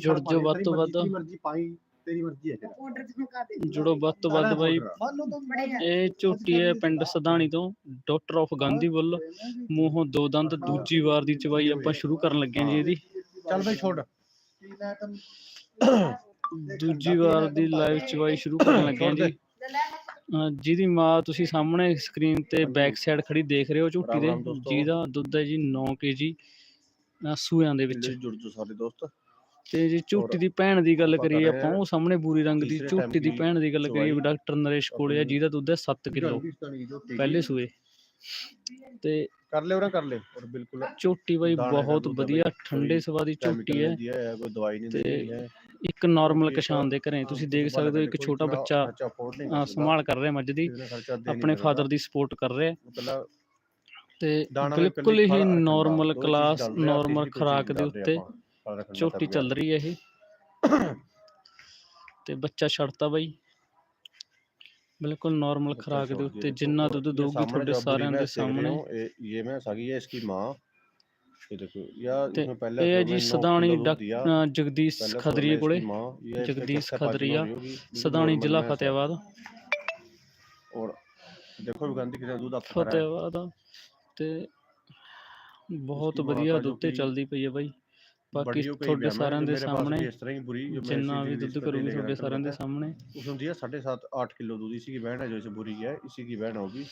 ਜੁੜ ਜਾਓ ਵੱਧ ਤੋਂ ਵੱਧ। ਤੇਰੀ ਮਰਜ਼ੀ ਪਾਈ ਤੇਰੀ ਮਰਜ਼ੀ ਹੈ ਤੇਰਾ। ਆਰਡਰ ਚਮਕਾ ਦੇ ਜੁੜੋ ਵੱਧ ਤੋਂ ਵੱਧ ਬਾਈ। ਤਾਂ ਬੜੇ ਇਹ ਝੋਟੀ ਹੈ ਪਿੰਡ ਸਦਾਣੀ ਤੋਂ ਡਾਕਟਰ ਆਫ ਗਾਂਧੀ ਬੁੱਲ ਮੂੰਹੋਂ ਦੋ ਦੰਦ ਦੂਜੀ ਵਾਰ ਦੀ ਚਵਾਈ ਆਪਾਂ ਸ਼ੁਰੂ ਕਰਨ ਲੱਗੇ ਜੀ ਇਹਦੀ। ਚੱਲ ਬਈ ਛੋੜ। ਦੂਜੀ ਵਾਰ ਦੀ ਲਾਈਵ ਚਵਾਈ ਸ਼ੁਰੂ ਕਰਨ ਲੱਗੇ ਹਾਂ ਜੀ। ਜਿਹਦੀ ਮਾਂ ਤੁਸੀਂ ਸਾਹਮਣੇ ਸਕਰੀਨ ਤੇ ਬੈਕ ਸਾਈਡ ਖੜੀ ਦੇਖ ਰਹੇ ਹੋ ਝੋਟੀ ਦੇ। ਜਿਹਦਾ ਦੁੱਧ ਹੈ ਜੀ 9 ਕੇਜੀ ਸੂਆਂ ਦੇ ਵਿੱਚ। ਜੁੜ ਜੋ ਸਾਰੇ ਦੋਸਤ। ਤੇ ਜੇ ਝੋਟੀ ਦੀ ਭੈਣ ਦੀ ਗੱਲ ਕਰੀਏ ਆਪਾਂ ਉਹ ਸਾਹਮਣੇ ਬੂਰੀ ਰੰਗ ਦੀ ਝੋਟੀ ਦੀ ਭੈਣ ਦੀ ਗੱਲ ਕਰੀਏ ਡਾਕਟਰ ਨਰੇਸ਼ ਕੋਲੇ ਆ ਜਿਹਦਾ ਦੁੱਧ ਹੈ 7 ਕਿਲੋ। ਪਹਿਲੇ ਸੂਏ। ਤੇ ਕਰ ਲੈ ਉਹਨਾਂ ਕਰ ਲੈ ਔਰ ਬਿਲਕੁਲ ਝੋਟੀ ਬਾਈ ਬਹੁਤ ਵਧੀਆ ਠੰਡੇ ਸਵਾ ਦੀ ਝੋਟੀ ਹੈ। ਕੋਈ ਦਵਾਈ ਨਹੀਂ ਦਿੱਤੀ ਹੈ। ਇੱਕ ਨਾਰਮਲ ਕਿਸਾਨ ਦੇ ਘਰੇ ਤੁਸੀਂ ਦੇਖ ਸਕਦੇ ਹੋ ਇੱਕ ਛੋਟਾ ਬੱਚਾ ਸੰਭਾਲ ਕਰ ਰਿਹਾ ਮੱਝ ਦੀ ਆਪਣੇ ਫਾਦਰ ਦੀ ਸਪੋਰਟ ਕਰ ਰਿਹਾ। ਤੇ ਬਿਲਕੁਲ ਹੀ ਨਾਰਮਲ ਕਲਾਸ ਨਾਰਮਲ ਖੁਰਾਕ ਦੇ ਉੱਤੇ ਝੋਟੀ ਚੱਲ ਰਹੀ ਹੈ ਇਹ। ਤੇ ਬੱਚਾ ਛੱਡਤਾ ਬਾਈ। ਬਿਲਕੁਲ ਨਾਰਮਲ ਖਰਾਕ ਦੇ ਉੱਤੇ ਜਿੰਨਾ ਦੁੱਧ ਦੋਗੀ ਤੁਹਾਡੇ ਸਾਰਿਆਂ ਦੇ ਸਾਹਮਣੇ। ਇਹ ਮੈਂ ਸਾਗੀ ਹੈ ਇਸकी ਮਾਂ। ਇਹ ਦੇਖੋ ਯਾ ਇਸमें ਪਹਿਲਾਂ ਇਹ ਜੀ ਸਦਾਣੀ ਜਗਦੀਸ਼ ਖਦਰੀਏ ਕੋਲੇ। ਜਗਦੀਸ਼ ਖਦਰੀਆ ਸਦਾਣੀ ਜ਼ਿਲ੍ਹਾ ਫਤਿਆਬਾਦ। ਔਰ ਦੇਖੋ ਵੀ ਗੰਦੀ ਕਿਸੇ ਦੁੱਧ ਫਤਿਆਬਾਦ ਤੇ ਬਹੁਤ ਵਧੀਆ ਦੁੱਧ ਤੇ ਚੱਲਦੀ ਪਈ ਹੈ ਬਾਈ। ਬਾਕੀ बड़ी हो गई ਤੁਹਾਡੇ भी हमें, ਸਾਰਿਆਂ जो ਦੇ मेरे पास ਸਾਹਮਣੇ भी इस तरह की बुरी जो मैं ਜਿੰਨਾ इसी ਵੀ दिल्ली ਦੁੱਧ से ਕਰੂਗੀ लेकर ਤੁਹਾਡੇ आता ਸਾਰਿਆਂ ਦੇ था। ਸਾਹਮਣੇ उसमें दिया साढ़े सात आठ किलो दूध इसी की बहन है जो इसे बुरी है इसी की बहन होगी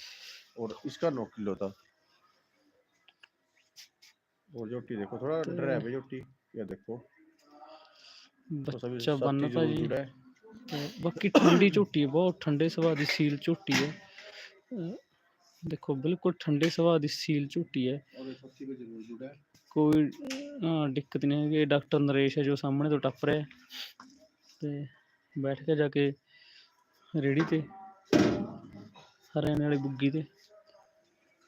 और इसका नौ किलो था और जोटी देखो थोड़ा तो- डर है भाई जोटी ये देखो तो सभी ਬੱਚਾ सब ਬੰਨਤਾ चीज़ ਜੀ जुड़ा है ਤੇ ਬਾਕੀ ਠੰਡੀ ਝੋਟੀ ਹੈ ਬਹੁਤ ਠੰਡੇ ਸੁਭਾਅ ਦੀ ਸੀਲ ਝੋਟੀ ਹੈ ਅਹ ਦੇਖੋ ਬਿਲਕੁਲ ਠੰਡੇ ਸੁਭਾਅ ਦੀ ਸੀਲ ਝੂਟੀ ਹੈ। ਕੋਈ ਦਿੱਕਤ ਨਹੀਂ ਹੈ ਕਿ ਡਾਕਟਰ ਨਰੇਸ਼ ਹੈ ਜੋ ਸਾਹਮਣੇ ਤੋਂ ਟੱਪ ਰਿਹਾ ਤੇ ਬੈਠ ਕੇ ਜਾ ਕੇ ਰੇੜੀ ਤੇ ਹਰਿਆਣੇ ਵਾਲੀ ਬੁੱਗੀ ਤੇ।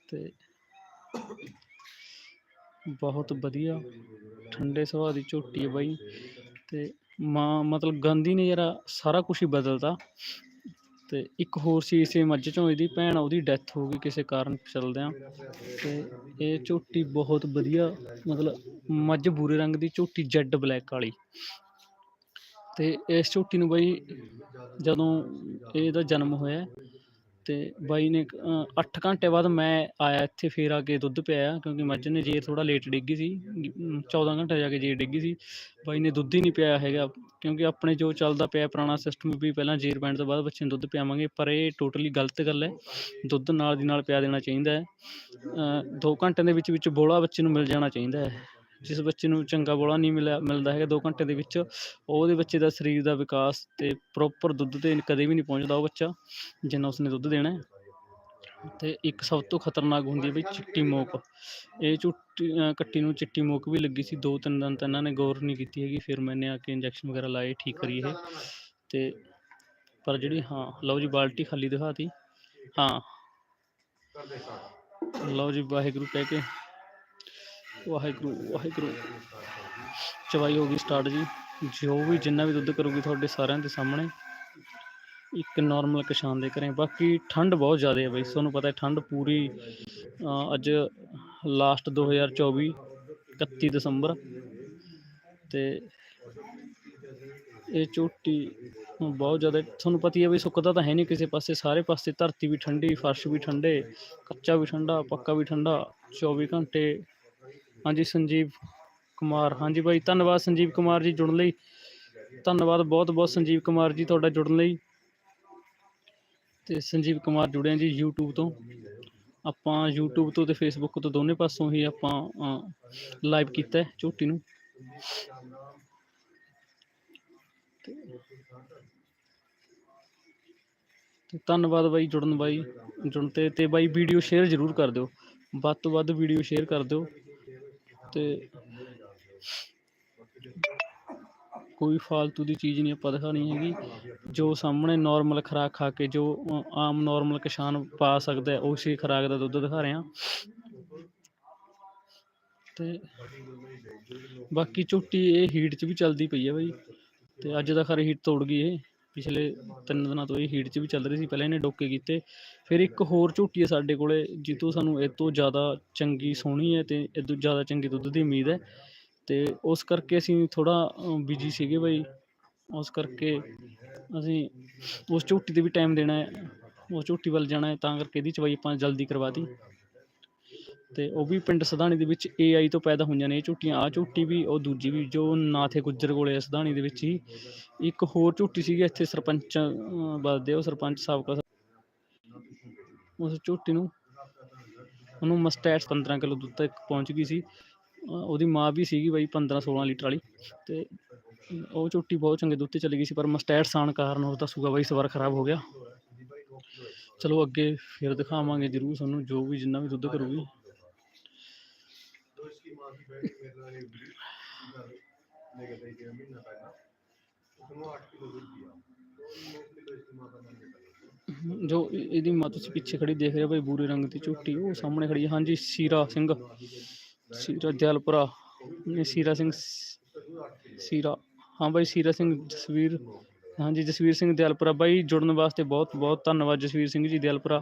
ਤੇ ਬਹੁਤ ਵਧੀਆ ਠੰਡੇ ਸੁਭਾਅ ਦੀ ਝੋਟੀ ਹੈ ਬਾਈ। ਤੇ ਮਾਂ ਮਤਲਬ ਗਾਂਧੀ ਨੇ ਜਰਾ ਸਾਰਾ ਕੁਝ ਹੀ ਬਦਲਤਾ। ਤੇ ਇੱਕ ਹੋਰ ਸੀ ਇਸੇ ਮੱਝ ਚੋਂ ਇਹਦੀ ਭੈਣ ਉਹਦੀ ਡੈਥ ਹੋ ਗਈ ਕਿਸੇ ਕਾਰਨ ਚੱਲਦਿਆਂ ਤੇ ਇਹ ਝੋਟੀ ਬਹੁਤ ਵਧੀਆ, ਮਤਲਬ ਮੱਝ ਬੂਰੇ ਰੰਗ ਦੀ, ਝੋਟੀ ਜੈਡ ਬਲੈਕ ਵਾਲੀ। ਤੇ ਇਸ ਝੋਟੀ ਨੂੰ ਬਈ ਜਦੋਂ ਇਹਦਾ ਜਨਮ ਹੋਇਆ ਤੇ ਬਾਈ ਨੇ 8 ਘੰਟੇ ਬਾਅਦ ਮੈਂ ਆਇਆ ਇੱਥੇ ਫੇਰ ਆ ਕੇ ਦੁੱਧ ਪਿਆਇਆ ਕਿਉਂਕਿ ਮੱਝ ਨੇ ਜੇਰ ਥੋੜਾ ਲੇਟ ਡਿੱਗੀ ਸੀ ਅਮ, 14 ਘੰਟੇ ਜਾ ਕੇ ਜੇਰ ਡਿੱਗੀ ਸੀ ਬਾਈ ਨੇ ਦੁੱਧ ਹੀ ਨਹੀਂ ਪਿਆਇਆ ਹੈਗਾ ਕਿਉਂਕਿ ਆਪਣੇ ਜੋ ਚੱਲਦਾ ਪਿਆ ਪੁਰਾਣਾ ਸਿਸਟਮ ਵੀ ਪਹਿਲਾਂ ਜ਼ੇਰ ਪੈਣ ਤੋਂ ਬਾਅਦ ਬੱਚੇ ਨੂੰ ਦੁੱਧ ਪਿਆਵਾਂਗੇ ਪਰ ਇਹ ਟੋਟਲੀ ਗਲਤ ਗੱਲ ਹੈ ਦੁੱਧ ਨਾਲ ਦੀ ਨਾਲ ਪਿਆ ਦੇਣਾ ਚਾਹੀਦਾ ਹੈ ਅ, ਦੋ ਘੰਟੇ ਦੇ ਵਿੱਚ ਵਿੱਚ ਬੋਲਾ ਬੱਚੇ ਨੂੰ ਮਿਲ ਜਾਣਾ ਚਾਹੀਦਾ ਹੈ। ਜਿਸ ਬੱਚੇ ਨੂੰ ਚੰਗਾ ਬੋਲਾ ਨਹੀਂ ਮਿਲਿਆ, ਮਿਲਦਾ ਹੈਗਾ ਦੋ ਘੰਟੇ ਦੇ ਵਿੱਚ, ਉਹਦੇ ਬੱਚੇ ਦਾ ਸਰੀਰ ਦਾ ਵਿਕਾਸ ਤੇ ਪ੍ਰੋਪਰ ਦੁੱਧ ਤੇ ਕਦੇ ਵੀ ਨਹੀਂ ਪਹੁੰਚਦਾ ਉਹ ਬੱਚਾ, ਜਿੰਨਾ ਉਸਨੇ ਦੁੱਧ ਦੇਣਾ ਹੈ। ਤੇ ਇੱਕ ਸਭ ਤੋਂ ਖਤਰਨਾਕ ਹੁੰਦੀ ਹੈ ਵੀ ਚਿੱਟੀ ਮੋਕ। ਇਹ ਝੁੱਟੀ ਕੱਟੀ ਨੂੰ ਚਿੱਟੀ ਮੋਕ ਵੀ ਲੱਗੀ ਸੀ ਦੋ ਤਿੰਨ ਦਿਨ ਤਾਂ ਇਹਨਾਂ ਨੇ ਗੌਰ ਨਹੀਂ ਕੀਤੀ ਹੈਗੀ, ਫਿਰ ਮੈਨੇ ਆ ਕੇ ਇੰਜੈਕਸ਼ਨ ਵਗੈਰਾ ਲਾਏ, ਠੀਕ ਕਰੀ ਇਹ। ਤੇ ਪਰ ਜਿਹੜੀ, ਹਾਂ, ਲਓ ਜੀ ਬਾਲਟੀ ਖਾਲੀ ਦਿਖਾਤੀ ਹਾਂ। ਲਓ ਜੀ ਵਾਹਿਗੁਰੂ ਕਹਿ ਕੇ ਵਾਹਿਗੁਰੂ ਵਾਹਿਗੁਰੂ। ਚਵਾਈ ਹੋ ਗਈ ਸਟਾਰਟ ਜੀ। ਜੋ ਵੀ ਜਿੰਨਾ ਵੀ ਦੁੱਧ ਕਰੂਗੀ ਤੁਹਾਡੇ ਸਾਰਿਆਂ ਦੇ ਸਾਹਮਣੇ। ਇੱਕ ਨਾਰਮਲ ਕਿਸਾਨ ਦੇ ਘਰੇ। ਬਾਕੀ ਠੰਡ ਬਹੁਤ ਜ਼ਿਆਦਾ ਹੈ ਬਈ। ਤੁਹਾਨੂੰ ਪਤਾ ਹੈ ਠੰਡ ਪੂਰੀ ਅੱਜ ਲਾਸਟ 2024 31 ਦਸੰਬਰ। ਤੇ ਇਹ ਚੋਟੀ ਬਹੁਤ ਜ਼ਿਆਦਾ ਤੁਹਾਨੂੰ ਪਤਾ ਹੀ ਹੈ ਵੀ ਸੁੱਕਦਾ ਤਾਂ ਹੈ ਨਹੀਂ ਕਿਸੇ ਪਾਸੇ। ਸਾਰੇ ਪਾਸੇ ਧਰਤੀ ਵੀ ਠੰਡੀ, ਫਰਸ਼ ਵੀ ਠੰਡੇ, ਕੱਚਾ ਵੀ ਠੰਡਾ, ਪੱਕਾ ਵੀ ਠੰਡਾ। 24 ਘੰਟੇ ਹਾਂਜੀ, ਸੰਜੀਵ ਕੁਮਾਰ। ਹਾਂਜੀ ਬਾਈ ਧੰਨਵਾਦ ਸੰਜੀਵ ਕੁਮਾਰ ਜੀ ਜੁੜਨ ਲਈ। ਧੰਨਵਾਦ ਬਹੁਤ ਬਹੁਤ ਸੰਜੀਵ ਕੁਮਾਰ ਜੀ ਤੁਹਾਡਾ ਜੁੜਨ ਲਈ। ਤੇ ਸੰਜੀਵ ਕੁਮਾਰ ਜੁੜਿਆ ਜੀ YouTube ਤੋਂ। ਆਪਾਂ YouTube ਤੋਂ ਤੇ Facebook ਤੋਂ ਦੋਨੇ ਪਾਸੋਂ ਹੀ ਆਪਾਂ ਲਾਈਵ ਕੀਤਾ ਹੈ ਝੋਟੀ ਨੂੰ। ਤੇ ਧੰਨਵਾਦ ਬਾਈ ਜੁੜਨ ਬਾਈ, ਜੁੜਨ ਤੇ ਤੇ ਬਾਈ ਵੀਡੀਓ ਸ਼ੇਅਰ ਜ਼ਰੂਰ ਕਰ ਦਿਓ। ਵੱਧ ਤੋਂ ਵੱਧ ਵੀਡੀਓ ਸ਼ੇਅਰ ਕਰ ਦਿਓ। ਤੇ ਕੋਈ ਫਾਲਤੂ ਦੀ ਚੀਜ਼ ਨਹੀਂ, ਆਪਾਂ ਦਿਖਾਣੀ ਹੈਗੀ। ਜੋ ਸਾਹਮਣੇ ਨਾਰਮਲ ਖੁਰਾਕ ਖਾ ਕੇ, ਜੋ ਆਮ ਨਾਰਮਲ ਕਿਸਾਨ ਪਾ ਸਕਦਾ ਹੈ, ਉਸੇ ਖੁਰਾਕ ਦਾ ਦੁੱਧ ਦਿਖਾ ਰਹੇ। ਹਾਂ ਤੇ ਬਾਕੀ ਝੋਟੀ ਇਹ ਹੀਟ 'ਚ ਵੀ ਚੱਲਦੀ ਪਈ ਹੈ ਬਾਈ। ਤੇ ਅੱਜ ਦਾ ਖਰੇ ਹੀਟ ਤੋੜ ਗਈ ਇਹ। ਪਿਛਲੇ ਤਿੰਨ ਦਿਨਾਂ ਤੋਂ ਇਹ ਹੀਟ 'ਚ ਵੀ ਚੱਲ ਰਹੀ ਸੀ, ਪਹਿਲਾਂ ਇਹਨੇ ਡੋਕੇ ਕੀਤੇ। ਫਿਰ ਇੱਕ ਹੋਰ ਝੋਟੀ ਹੈ ਸਾਡੇ ਕੋਲੇ ਜਿੱਤੋਂ ਸਾਨੂੰ ਇਹ ਤੋਂ ਜ਼ਿਆਦਾ ਚੰਗੀ ਸੋਹਣੀ ਹੈ ਤੇ ਇਹ ਤੋਂ ਜ਼ਿਆਦਾ ਚੰਗੀ ਦੁੱਧ ਦੀ ਉਮੀਦ ਹੈ। ਤੇ ਉਸ ਕਰਕੇ ਅਸੀਂ ਥੋੜਾ ਬਿਜ਼ੀ ਸੀਗੇ ਬਈ। ਉਸ ਕਰਕੇ ਅਸੀਂ ਉਸ ਝੂਟੀ ਤੇ ਵੀ ਟਾਈਮ ਦੇਣਾ ਹੈ ਉਸ ਝੋਟੀ ਵੱਲ ਜਾਣਾ ਹੈ ਤਾਂ ਕਰਕੇ ਇਹਦੀ ਚਵਾਈ ਆਪਾਂ ਜਲਦੀ ਕਰਵਾਤੀ। ਤੇ ਉਹ ਵੀ ਪਿੰਡ ਸਧਾਣੀ ਦੇ ਵਿੱਚ ਏਆਈ ਤੋਂ ਪੈਦਾ ਹੋਈਆਂ ਨੇ ਇਹ ਝੋਟੀਆਂ। ਆ ਝੋਟੀ ਵੀ ਉਹ ਦੂਜੀ ਵੀ ਜੋ ਨਾਥੇ ਗੁੱਜਰ ਕੋਲੇ ਆ ਸਧਾਣੀ ਦੇ ਵਿੱਚ ਹੀ। ਇੱਕ ਹੋਰ ਝੋਟੀ ਸੀਗੀ ਇੱਥੇ ਸਰਪੰਚ ਅਹ, ਉਹ ਸਰਪੰਚ ਸਾਬਕਾ ਉਸ ਝੋਟੀ ਨੂੰ। ਉਹਨੂੰ ਮਸਟੈਟਸ 15 ਕਿਲੋ ਦੁੱਧ ਤੱਕ ਪਹੁੰਚ ਗਈ ਸੀ। ਉਹਦੀ ਮਾਂ ਵੀ ਸੀਗੀ ਬਾਈ 15 16 ਲੀਟਰ ਵਾਲੀ। ਤੇ ਉਹ ਝੋਟੀ ਬਹੁਤ ਚੰਗੇ ਦੁੱਧ ਤੇ ਚਲੀ ਗਈ ਸੀ, ਪਰ ਮਸਟੈਟਸ ਆਉਣ ਕਾਰਨ ਉਸਦਾ ਸੂਗਾ ਬਾਈ ਇਸ ਵਾਰ ਖਰਾਬ ਹੋ ਗਿਆ। ਚਲੋ ਅੱਗੇ ਫਿਰ ਦਿਖਾਵਾਂਗੇ ਜਰੂਰ ਤੁਹਾਨੂੰ, ਜੋ ਵੀ ਜਿੰਨਾ ਵੀ ਦੁੱਧ ਕਰੂਗੀ। ਜੋ ਇਹਦੀ ਮਾਂ ਤੁਸੀਂ ਪਿੱਛੇ ਖੜੀ ਦੇਖ ਰਹੇ ਹੋ ਬਾਈ ਬੂਰੇ ਰੰਗ ਦੀ ਝੋਟੀ, ਉਹ ਸਾਹਮਣੇ ਖੜੀ ਹੈ। ਹਾਂਜੀ, ਸੀਰਾ ਸਿੰਘ। ਸੀਰਾ ਦਿਆਲਪੁਰਾ ਇਹ ਸੀਰਾ ਸਿੰਘ ਸੀਰਾ। ਹਾਂ ਬਾਈ, ਸੀਰਾ ਸਿੰਘ ਜਸਵੀਰ। ਹਾਂਜੀ, ਜਸਵੀਰ ਸਿੰਘ ਦਿਆਲਪੁਰਾ। ਬਾਈ, ਜੁੜਨ ਵਾਸਤੇ ਬਹੁਤ ਬਹੁਤ ਧੰਨਵਾਦ ਜਸਵੀਰ ਸਿੰਘ ਜੀ ਦਿਆਲਪੁਰਾ।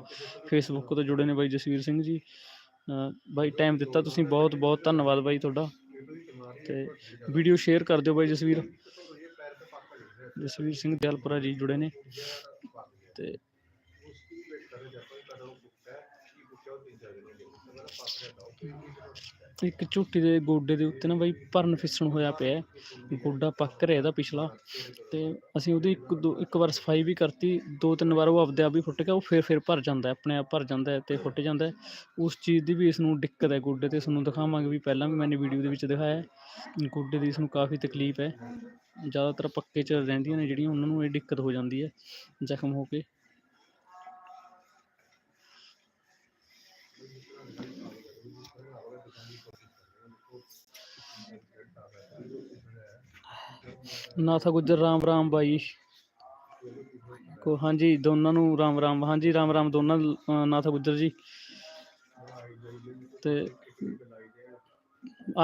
ਫੇਸਬੁੱਕ ਤੋਂ ਜੁੜੇ ਨੇ ਬਾਈ ਜਸਵੀਰ ਸਿੰਘ ਜੀ। ਬਾਈ ਟਾਈਮ ਦਿੱਤਾ ਤੁਸੀਂ, ਬਹੁਤ ਬਹੁਤ ਧੰਨਵਾਦ ਬਾਈ ਤੁਹਾਡਾ। ਤੇ ਵੀਡੀਓ ਸ਼ੇਅਰ ਕਰ ਦਿਓ ਬਾਈ ਜਸਵੀਰ। ਜਸਵੀਰ ਸਿੰਘ ਦਿਆਲਪੁਰਾ ਜੀ ਜੁੜੇ ਨੇ। ਤੇ ਇੱਕ ਝੂਟੀ ਦੇ ਗੋਡੇ ਦੇ ਉੱਤੇ ਨਾ ਬਾਈ ਭਰਨ ਫਿਸਣ ਹੋਇਆ ਪਿਆ ਗੋਡਾ ਪੱਕ ਰਿਹਾ ਇਹਦਾ ਪਿਛਲਾ। ਤੇ ਅਸੀਂ ਉਹਦੀ ਇੱਕ ਦੋ, ਇੱਕ ਵਾਰ ਸਫ਼ਾਈ ਵੀ ਕਰਤੀ। ਦੋ ਤਿੰਨ ਵਾਰ ਉਹ ਆਪਦੇ ਆਪ ਹੀ ਫੁੱਟ ਗਿਆ। ਉਹ ਫਿਰ ਫਿਰ ਭਰ ਜਾਂਦਾ ਆਪਣੇ ਆਪ ਭਰ ਜਾਂਦਾ ਹੈ ਤੇ ਫੁੱਟ ਜਾਂਦਾ ਉਸ ਚੀਜ਼ ਦੀ ਵੀ ਇਸ ਨੂੰ ਦਿੱਕਤ ਹੈ ਗੋਡੇ ਤੇ। ਇਸ ਨੂੰ ਦਿਖਾਵਾਂਗੇ ਵੀ ਪਹਿਲਾਂ ਵੀ ਮੈਨੇ ਵੀਡੀਓ ਦੇ ਵਿੱਚ ਦਿਖਾਇਆ ਗੋਡੇ ਦੀ ਇਸ ਨੂੰ ਕਾਫੀ ਤਕਲੀਫ ਹੈ। ਜ਼ਿਆਦਾਤਰ ਪੱਕੇ 'ਚ ਰਹਿੰਦੀਆਂ ਨੇ ਜਿਹੜੀਆਂ, ਉਹਨਾਂ ਨੂੰ ਇਹ ਦਿੱਕਤ ਹੋ ਜਾਂਦੀ ਹੈ। ਜ਼ਖਮ ਹੋ ਕੇ। ਨਾਥਾ ਗੁੱਜਰ ਰਾਮ ਰਾਮ ਬਾਈ। ਕੋ ਹਾਂਜੀ ਦੋਨਾਂ ਨੂੰ ਰਾਮ ਰਾਮ। ਹਾਂਜੀ ਰਾਮ ਰਾਮ ਦੋਨਾਂ ਨੂੰ, ਨਾਥਾ ਗੁੱਜਰ ਜੀ। ਤੇ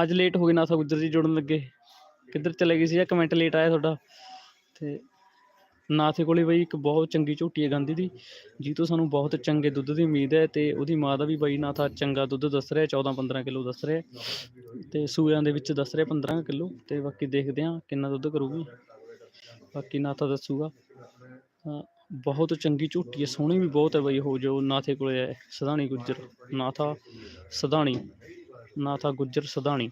ਅੱਜ ਲੇਟ ਹੋ ਗਏ ਨਾਥਾ ਗੁੱਜਰ ਜੀ ਜੁੜਨ ਲੱਗੇ। ਕਿੱਧਰ ਚਲੇ ਗਏ ਸੀ ਜਾਂ ਕਮੈਂਟ ਲੇਟ ਆਇਆ ਤੁਹਾਡਾ? ਤੇ ਨਾਥੇ ਕੋਲੇ ਬਈ, ਇੱਕ ਬਹੁਤ ਚੰਗੀ ਝੋਟੀ ਹੈ ਗਾਂਧੀ ਦੀ ਜੀ ਤੋਂ ਸਾਨੂੰ ਬਹੁਤ ਚੰਗੇ ਦੁੱਧ ਦੀ ਉਮੀਦ ਹੈ ਤੇ ਉਹਦੀ ਮਾਂ ਦਾ ਵੀ ਬਾਈ ਨਾਥਾ ਚੰਗਾ ਦੁੱਧ ਦੱਸ ਰਿਹਾ 14 15 ਕਿਲੋ ਦੱਸ ਰਿਹਾ ਤੇ ਸੂਆਂ ਦੇ ਵਿੱਚ ਦੱਸ ਰਿਹਾ 15 ਕਿਲੋ ਤੇ ਬਾਕੀ ਦੇਖਦੇ ਹਾਂ ਕਿੰਨਾ ਦੁੱਧ ਕਰੂਗੀ, ਬਾਕੀ ਨਾਥਾ ਦੱਸੂਗਾ। ਬਹੁਤ ਚੰਗੀ ਝੋਟੀ ਹੈ, ਸੋਹਣੀ ਵੀ ਬਹੁਤ ਹੈ ਬਈ ਉਹ ਜੋ ਨਾਥੇ ਕੋਲੇ ਹੈ ਸਦਾਣੀ ਗੁੱਜਰ ਨਾਥਾ ਸਧਾਣੀ ਨਾਥਾ ਗੁੱਜਰ ਸਦਾਣੀ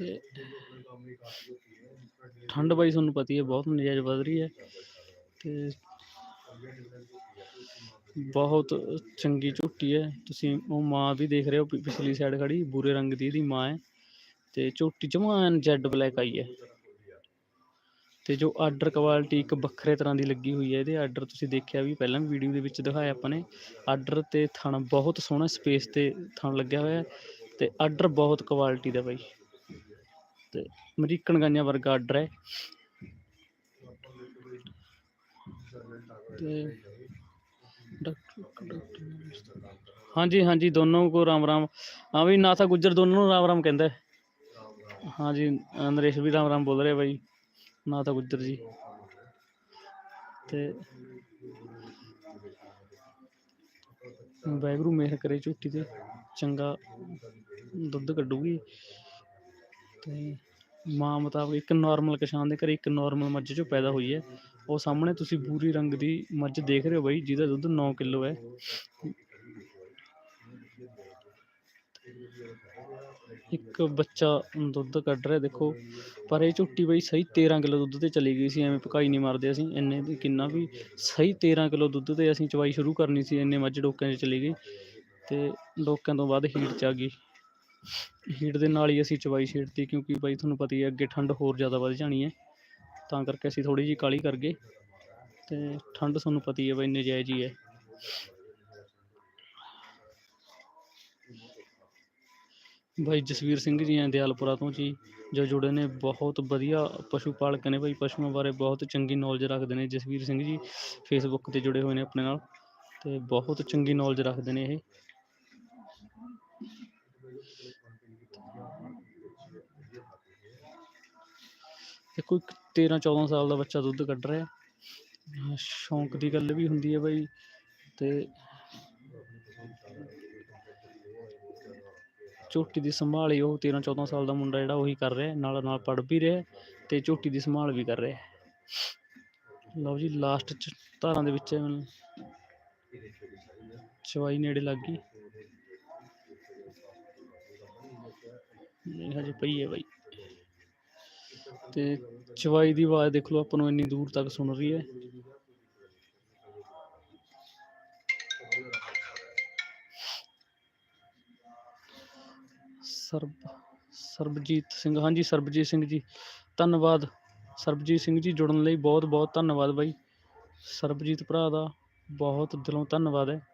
ਤੇ ਠੰਡ ਬਾਈ ਤੁਹਾਨੂੰ ਪਤੀ ਹੈ ਬਹੁਤ ਨਜਾਇਜ਼ ਵੱਧ ਰਹੀ ਹੈ ਤੇ ਬਹੁਤ ਚੰਗੀ ਝੋਟੀ ਹੈ। ਤੁਸੀਂ ਉਹ ਮਾਂ ਵੀ ਦੇਖ ਰਹੇ ਹੋ ਪਿਛਲੀ ਸਾਈਡ ਖੜੀ ਬੂਰੇ ਰੰਗ ਦੀ ਇਹਦੀ ਮਾਂ ਹੈ ਤੇ ਝੋਟੀ ਜਮਾਨ ਜੈਡ ਬਲੈਕ ਆਈ ਹੈ। ਤੇ ਜੋ ਆਰਡਰ ਕੁਆਲਿਟੀ ਇੱਕ ਵੱਖਰੇ ਤਰ੍ਹਾਂ ਦੀ ਲੱਗੀ ਹੋਈ ਹੈ, ਇਹਦੇ ਆਰਡਰ ਤੁਸੀਂ ਦੇਖਿਆ ਵੀ ਪਹਿਲਾਂ ਵੀ ਵੀਡੀਓ ਦੇ ਵਿੱਚ ਦਿਖਾਇਆ ਆਪਾਂ ਨੇ। ਆਰਡਰ ਤੇ ਥਣ ਬਹੁਤ ਸੋਹਣਾ ਸਪੇਸ ਤੇ ਥਣ ਲੱਗਿਆ ਹੋਇਆ ਹੈ ਤੇ ਆਰਡਰ ਬਹੁਤ ਕੁਆਲਿਟੀ ਦਾ ਬਾਈ। ਤੇ ਅਮਰੀਕਨ ਗਾਈਆਂ ਵਰਗਾ ਆਰਡਰ ਹੈ। ਤੇ ਡਾਕਟਰ ਹਾਂਜੀ ਹਾਂਜੀ, ਦੋਨੋਂ ਕੋ ਰਾਮ ਰਾਮ। ਹਾਂ ਵੀ ਨਾਥਾ ਗੁੱਜਰ ਦੋਨੋਂ ਨੂੰ ਰਾਮ ਰਾਮ ਕਹਿੰਦਾ ਹਾਂਜੀ, ਨਰੇਸ਼ ਵੀ ਰਾਮ ਰਾਮ ਬੋਲ ਰਿਹਾ ਬਾਈ, ਨਾਥਾ ਗੁੱਜਰ ਜੀ। ਤੇ ਵਾਹਿਗੁਰੂ ਮਿਹਰ ਕਰੇ ਝੂਠੀ ਤੇ ਚੰਗਾ ਦੁੱਧ ਕੱਢੂਗੀ। ਤੇ ਮਾਂ ਮੁਤਾਬਕ ਇੱਕ ਨਾਰਮਲ ਕਿਸਾਨ ਦੇ ਘਰੇ ਇੱਕ ਨਾਰਮਲ ਮੱਝ ਚੋਂ ਪੈਦਾ ਹੋਈ ਹੈ, ਉਹ ਸਾਹਮਣੇ ਤੁਸੀਂ ਬੂਰੀ ਰੰਗ ਦੀ ਮੱਝ ਦੇਖ ਰਹੇ ਹੋ ਬਾਈ, ਜਿਹਦਾ ਦੁੱਧ 9 ਕਿਲੋ ਹੈ। ਇੱਕ ਬੱਚਾ ਦੁੱਧ ਕੱਢ ਰਿਹਾ, ਦੇਖੋ, ਪਰ ਇਹ ਝੁੱਟੀ ਬਈ ਸਹੀ 13 ਕਿਲੋ ਦੁੱਧ ਤੇ ਚਲੀ ਗਈ ਸੀ, ਐਵੇਂ ਪਕਾਈ ਨਹੀਂ ਮਾਰਦੇ ਅਸੀਂ, ਇੰਨੇ ਦੀ ਕਿੰਨਾ ਵੀ ਸਹੀ 13 ਕਿਲੋ ਦੁੱਧ ਤੇ ਅਸੀਂ ਚਵਾਈ ਸ਼ੁਰੂ ਕਰਨੀ ਸੀ, ਇੰਨੇ ਮੱਝ ਡੋਕਿਆਂ 'ਚ ਚਲੀ ਗਈ ਤੇ ਡੋਕਿਆਂ ਤੋਂ ਬਾਅਦ ਹੀਟ 'ਚ ਆ ਗਈ। ਹੀਟ ਦੇ ਨਾਲ ਹੀ ਅਸੀਂ ਚਵਾਈ ਛੇੜਤੀ ਕਿਉਂਕਿ ਬਾਈ ਤੁਹਾਨੂੰ ਪਤਾ ਹੀ ਹੈ ਅੱਗੇ ਠੰਡ ਹੋਰ ਜ਼ਿਆਦਾ ਵੱਧ ਜਾਣੀ ਹੈ, ਤਾਂ ਕਰਕੇ ਅਸੀਂ ਥੋੜੀ ਜਿਹੀ ਕਾਲੀ ਕਰ ਗਏ ਤੇ ਠੰਡ ਤੁਹਾਨੂੰ ਪਤਾ ਹੀ ਹੈ ਬਾਈ ਨਜਾਇਜ਼ ਹੀ ਹੈ। ਬਾਈ ਜਸਵੀਰ ਸਿੰਘ ਜੀ ਆ ਦਿਆਲਪੁਰਾ ਤੋਂ ਜੀ, ਜੋ ਜੁੜੇ ਨੇ ਬਹੁਤ ਵਧੀਆ ਪਸ਼ੂ ਪਾਲਕ ਨੇ ਬਾਈ, ਪਸ਼ੂਆਂ ਬਾਰੇ ਬਹੁਤ ਚੰਗੀ ਨੌਲੇਜ ਰੱਖਦੇ ਨੇ ਜਸਵੀਰ ਸਿੰਘ ਜੀ ਫੇਸਬੁੱਕ ਤੇ ਜੁੜੇ ਹੋਏ ਨੇ ਆਪਣੇ ਨਾਲ ਤੇ ਬਹੁਤ ਚੰਗੀ ਨੌਲੇਜ ਰੱਖਦੇ ਨੇ ਇਹ। ਦੇਖੋ ਇੱਕ 13 14 ਸਾਲ ਦਾ ਬੱਚਾ ਦੁੱਧ ਕੱਢ ਰਿਹਾ। ਸ਼ੌਂਕ ਦੀ ਗੱਲ ਵੀ ਹੁੰਦੀ ਹੈ ਬਾਈ ਤੇ ਝੋਟੀ ਦੀ ਸੰਭਾਲ ਹੀ ਉਹ 13 14 ਸਾਲ ਦਾ ਮੁੰਡਾ ਜਿਹੜਾ ਉਹੀ ਕਰ ਰਿਹਾ, ਨਾਲ ਨਾਲ ਪੜ੍ਹ ਵੀ ਰਿਹਾ ਤੇ ਝੋਟੀ ਦੀ ਸੰਭਾਲ ਵੀ ਕਰ ਰਿਹਾ। ਲਓ ਜੀ ਲਾਸਟ ਚ ਧਾਰਾਂ ਦੇ ਵਿੱਚ ਚਵਾਈ ਨੇੜੇ ਲੱਗ ਗਈ। ਨਹੀਂ ਹਜੇ ਪਈ ਹੈ ਬਾਈ। ਤੇ ਚਵਾਈ ਦੀ ਆਵਾਜ਼ ਦੇਖ ਲਓ, ਆਪਾਂ ਨੂੰ ਇੰਨੀ ਦੂਰ ਤੱਕ ਸੁਣ ਰਹੀ ਹੈ। ਸਰਬ, ਸਰਬਜੀਤ ਸਿੰਘ, ਹਾਂਜੀ, ਸਰਬਜੀਤ ਸਿੰਘ ਜੀ, ਧੰਨਵਾਦ। ਸਰਬਜੀਤ ਸਿੰਘ ਜੀ, ਜੁੜਨ ਲਈ ਬਹੁਤ ਬਹੁਤ ਧੰਨਵਾਦ ਬਾਈ। ਸਰਬਜੀਤ ਭਰਾ ਦਾ ਬਹੁਤ ਦਿਲੋਂ ਧੰਨਵਾਦ ਹੈ।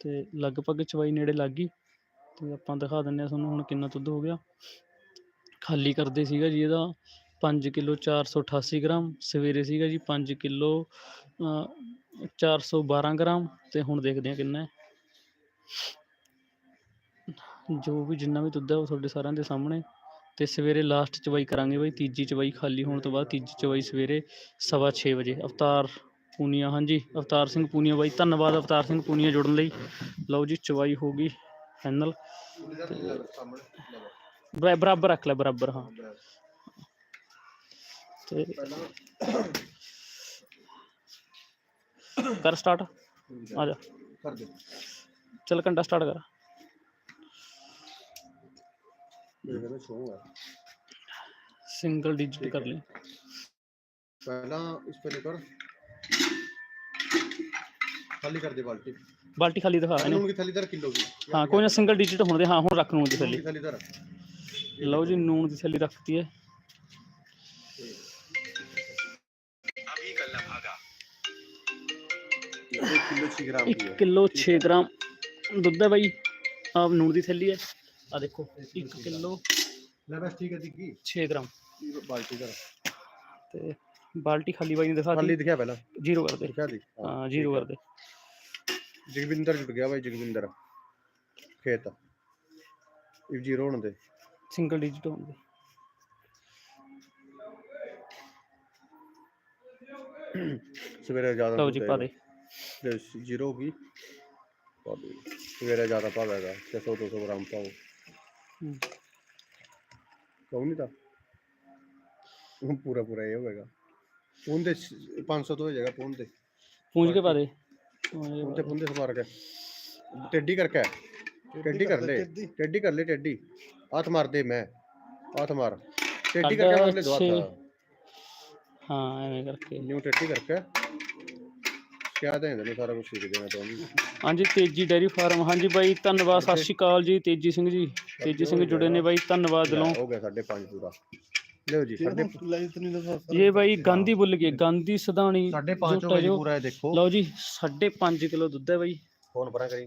ਤੇ ਲਗਭਗ ਚਵਾਈ ਨੇੜੇ ਲੱਗ ਗਈ। ਤੇ ਆਪਾਂ ਦਿਖਾ ਦਿੰਨੇ ਆ ਤੁਹਾਨੂੰ ਹੁਣ ਕਿੰਨਾ ਦੁੱਧ ਹੋ ਗਿਆ। ਖਾਲੀ ਕਰਦੇ ਸੀਗਾ ਜੀ ਇਹਦਾ। 5 ਕਿਲੋ 488 ਗ੍ਰਾਮ, ਸਵੇਰੇ ਸੀਗਾ ਜੀ 5 ਕਿਲੋ 412 ਗ੍ਰਾਮ ਤੇ ਹੁਣ ਦੇਖਦੇ ਆ ਕਿੰਨਾ ਜੋ ਵੀ ਜਿੰਨਾ ਵੀ ਦੁੱਧ ਹੈ ਉਹ ਤੁਹਾਡੇ ਸਾਰਿਆਂ ਦੇ ਸਾਹਮਣੇ। ਤੇ ਸਵੇਰੇ ਲਾਸਟ ਚਵਾਈ ਕਰਾਂਗੇ ਬਾਈ, ਤੀਜੀ ਚਵਾਈ ਖਾਲੀ ਹੋਣ ਤੋਂ ਬਾਅਦ ਤੀਜੀ ਚਵਾਈ ਸਵੇਰੇ ਸਵਾ ਛੇ ਵਜੇ। ਅਵਤਾਰ ਪੂਨੀਆ, ਹਾਂਜੀ, ਅਵਤਾਰ ਸਿੰਘ ਪੂਨੀਆ ਬਾਈ, ਧੰਨਵਾਦ ਅਵਤਾਰ ਸਿੰਘ ਪੂਨੀਆ ਜੁੜਨ ਲਈ। ਲਓ ਜੀ, ਚਵਾਈ ਹੋ ਗਈ ਫਾਈਨਲ ਬਰਾ- ਬਰਾਬਰ ਰੱਖ ਲੈ ਬਰਾਬਰ ਹਾਂ ਤੇ ਕਰ ਸਟਾਰਟ ਆ ਜਾ ਕਰ ਦੇ ਚੱਲ ਘੰਟਾ ਸਟਾਰਟ ਕਰ ਮੇਰੇ ਕੋਲ ਸ਼ੋਅ ਹੈ ਸਿੰਗਲ ਡਿਜਿਟ ਕਰ ਲਈ पहला इस पे लेकर खाली कर दे बाल्टी ਬਾਲਟੀ ਖਾਲੀ ਦਿਖਾ ਇਹਨੂੰ नून की थैली इधर किलो की ਹਾਂ ਕੋਈ ਨਾ ਸਿੰਗਲ ਡਿਜਿਟ ਹੋਣ ਦੇ ਹਾਂ ਹੁਣ ਰੱਖ ਨੂਣ ਦੀ नून ਥੈਲੀ की थैली इधर ਲਓ ਜੀ ਨੂਣ ਦੀ ਥੈਲੀ ਰੱਖਤੀ ਹੈ एक किलो छह ग्राम की 1 है ਕਿਲੋ 6 ਗ੍ਰਾਮ ਦੁੱਧ ਹੈ ਬਾਈ ਆ ਨੂਣ ਦੀ ਥੈਲੀ ਹੈ ਆ ਦੇਖੋ 1 ਕਿਲੋ ले बस ठीक है दिखी 6 ਗ੍ਰਾਮ बाल्टी इधर ਤੇ ਬਾਲਟੀ ਖਾਲੀ ਬਾਈ ਨੇ ਦਿਖਾ खाली ਦਿੱਤੀ दिखा पहला ਜ਼ੀਰੋ ਕਰ ਦੇ दिखा दी ਹਾਂ ਜ਼ੀਰੋ ਕਰ ਦੇ जगविंदर जुट गया भाई जगविंदर खेत इफ जीरो होने दे ਸਿੰਗਲ ਡਿਜਿਟ ਹੋਣਗੇ। ਸਵੇਰੇ ਜ਼ਿਆਦਾ ਲਓ ਜੀ ਪਾ ਦੇ। ਤੇ ਜ਼ੀਰੋ ਹੋ ਗਈ ਪਾ ਦੇ। ਸਵੇਰੇ ਜ਼ਿਆਦਾ ਪਾ ਦੇਗਾ 600 200 ਗ੍ਰਾਮ ਪਾਓ। ਕਹੋ ਨਹੀਂ ਤਾਂ। ਉਹ ਪੂਰਾ ਪੂਰਾ ਇਹ ਹੋਵੇਗਾ। ਪੂਨ ਦੇ 500 ਤੋਂ ਹੋ ਜਾਏਗਾ ਪੂਨ ਦੇ। ਪੂੰਝ ਕੇ ਪਾ ਦੇ। ਪੂਨ ਤੇ ਪੂਨ ਦੇ। ਸਵਾਰ ਕੇ। ਟੇਢੀ ਕਰਕੇ। ਟੈਡੀ ਕਰ ਲੈ ਟੈਡੀ ਕਰ ਲੈ ਟੈਡੀ ਹੱਥ ਮਾਰ ਦੇ ਮੈਂ ਹੱਥ ਮਾਰ। ਟੈਡੀ ਕਰਕੇ ਮੈਂ ਦਵਾਤਾ ਹਾਂ ਐਵੇਂ ਕਰਕੇ। ਨਿਊ ਟੈਡੀ ਕਰਕੇ। ਯਾਦ ਹੈ ਮੈਨੂੰ ਸਾਰਾ ਕੁਝ ਸਿੱਖ ਦੇਣਾ ਤੁਹਾਨੂੰ ਹਾਂਜੀ ਤੇਜੀ ਡੈਰੀ ਫਾਰਮ। ਹਾਂਜੀ ਬਾਈ ਧੰਨਵਾਦ ਸਤਿ ਸ਼੍ਰੀ ਅਕਾਲ ਜੀ ਤੇਜੀ ਸਿੰਘ ਜੀ। ਤੇਜੀ ਸਿੰਘ ਜੁੜੇ ਨੇ ਬਾਈ ਧੰਨਵਾਦ ਦਿਲੋਂ। ਹੋ ਗਿਆ ਸਾਡੇ 5 ਪੂਰਾ। ਲਓ ਜੀ ਸਾਡੇ ਇਹ ਬਾਈ ਗਾਂਧੀ ਭੁੱਲ ਗਏ ਗਾਂਧੀ ਸਦਾਣੀ ਸਾਡੇ 5 ਪੂਰਾ ਦੇਖੋ। ਲਓ ਜੀ 5.5 ਕਿਲੋ ਦੁੱਧ ਹੈ ਬਾਈ। ਫੋਨ ਪਰਾਂ ਕਰੀ।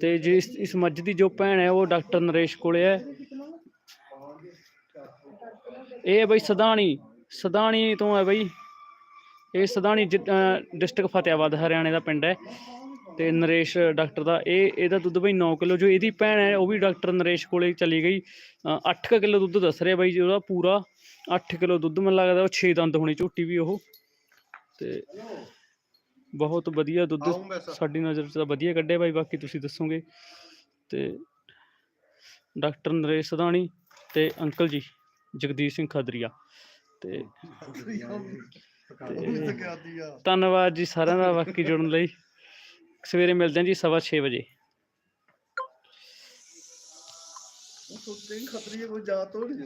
ਤੇ ਜੀ ਇਸ- ਇਸ ਮੱਝ ਦੀ ਜੋ ਭੈਣ ਹੈ, ਉਹ ਡਾਕਟਰ ਨਰੇਸ਼ ਕੋਲੇ ਹੈ। ਇਹ ਹੈ ਬਾਈ ਸਦਾਣੀ ਸਦਾਣੀ ਤੋਂ ਹੈ ਬਾਈ। ਇਹ ਸਦਾਣੀ ਡਿਸਟ੍ਰਿਕਟ ਫਤਿਆਬਾਦ, ਹਰਿਆਣੇ ਦਾ ਪਿੰਡ ਹੈ। ਤੇ ਨਰੇਸ਼ ਡਾਕਟਰ ਦਾ, ਇਹ, ਇਹਦਾ ਦੁੱਧ ਬਾਈ 9 ਕਿਲੋ, ਜੋ ਇਹਦੀ ਭੈਣ ਹੈ, ਉਹ ਵੀ ਡਾਕਟਰ ਨਰੇਸ਼ ਕੋਲੇ ਚਲੀ ਗਈ। 8 ਕਿਲੋ ਦੁੱਧ ਦੱਸ ਰਿਹਾ ਬਾਈ ਜੀ ਉਹਦਾ ਪੂਰਾ। 8 ਕਿਲੋ ਦੁੱਧ ਮੈਨੂੰ ਲੱਗਦਾ ਉਹ 6 ਦੰਦ ਹੋਣੀ ਝੋਟੀ ਵੀ ਉਹ। ਤੇ ਬਹੁਤ ਵਧੀਆ ਦੁੱਧ ਸਾਡੀ ਨਜ਼ਰ 'ਚ ਤਾਂ ਵਧੀਆ ਕੱਢਿਆ ਬਾਈ ਬਾਕੀ ਤੁਸੀਂ ਦੱਸੋਗੇ। ਤੇ ਡਾਕਟਰ ਨਰੇਸ਼ ਸਦਾਣੀ ਤੇ ਅੰਕਲ ਜੀ ਜਗਦੀਸ਼ ਸਿੰਘ ਖਦਰੀਆ। ਤੇ ਧੰਨਵਾਦ ਜੀ ਸਾਰਿਆਂ ਦਾ ਬਾਕੀ ਜੁੜਨ ਲਈ। ਸਵੇਰੇ ਮਿਲਦੇ ਹਾਂ ਜੀ 6:30 ਵਜੇ। ਖਤਰੀ ਕੋਈ ਜਾ ਤੋੜ ਜੀ